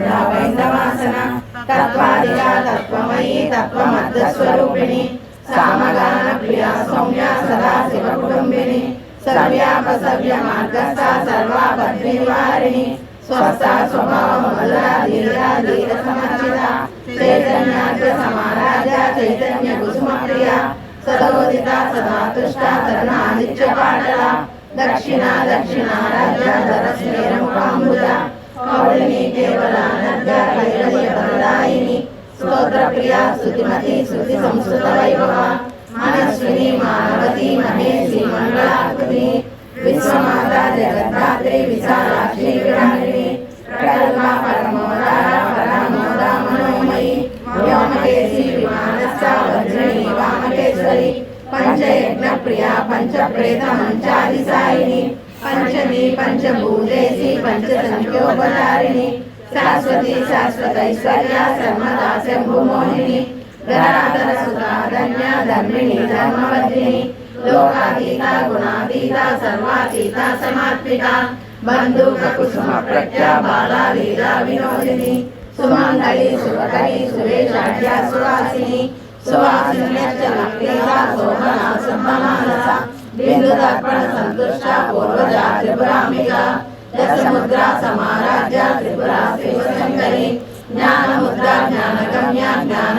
సదా వైందవాసన తత్వాదిగా తత్వమయీ తత్వమర్ధస్వరూపిణి. సామగాన ప్రియ సౌమ్య సదా శివ కుటుంబిని సవ్యాపసవ్య మార్గస్థ సర్వాపద్రి నివారిణి స్వస్థ స్వభావ మధుర ధీర ధీర సమర్చిత. చైతన్యార్థ సమారాజ చైతన్య కుసుమ ప్రియ. సదోదిత సదా తుష్ట తరుణ ఆదిత్య పాటల. దక్షిణ దక్షిణారాధ్య ధర స్నేర కౌళిని కేవల అనర్ఘ కైవల్య వరదాయిని స్తోత్ర ప్రియ స్తుతిమతి శృతి సంస్కృత వైభవ మనస్విని మానవతి మహేషి మంగళాకృతి విశ్వమాత జగద్ధాత్రి విశాలాక్షి ప్రగల్భ పరమోదార పరమోద మనోమయి వ్యోమకేశి విమానస్థ వామకేశ్వరి పంచయజ్ఞ ప్రియ పంచ ప్రేత మంచాది पंचमी पंचभूतेशी पंचसंख्योपचारिणी, शाश्वती शाश्वत ऐश्वर्या सर्वदा शंभुमोहिनी धरातर सुता धन्या धर्मिणी धर्मवधिनी लोकातीता, गुणातीता, सर्वातीता, समात्मिका बन्धुककुसुम प्रख्या बाला लीला विनोदिनी, सुमङ्गली, सुभकरी सुवेशाढ्या सुवासिनी सुवासिन्यश्च लक्ष्मीला शोभना सुम्भना శుభమానస బిందు దర్పణ సంతుష్ట పూర్వజ త్రిపురాంబిక దశముద్రా సమారాధ్య త్రిపుర శివశంకరి జ్ఞానముద్ర జ్ఞానగమ్య జ్ఞాన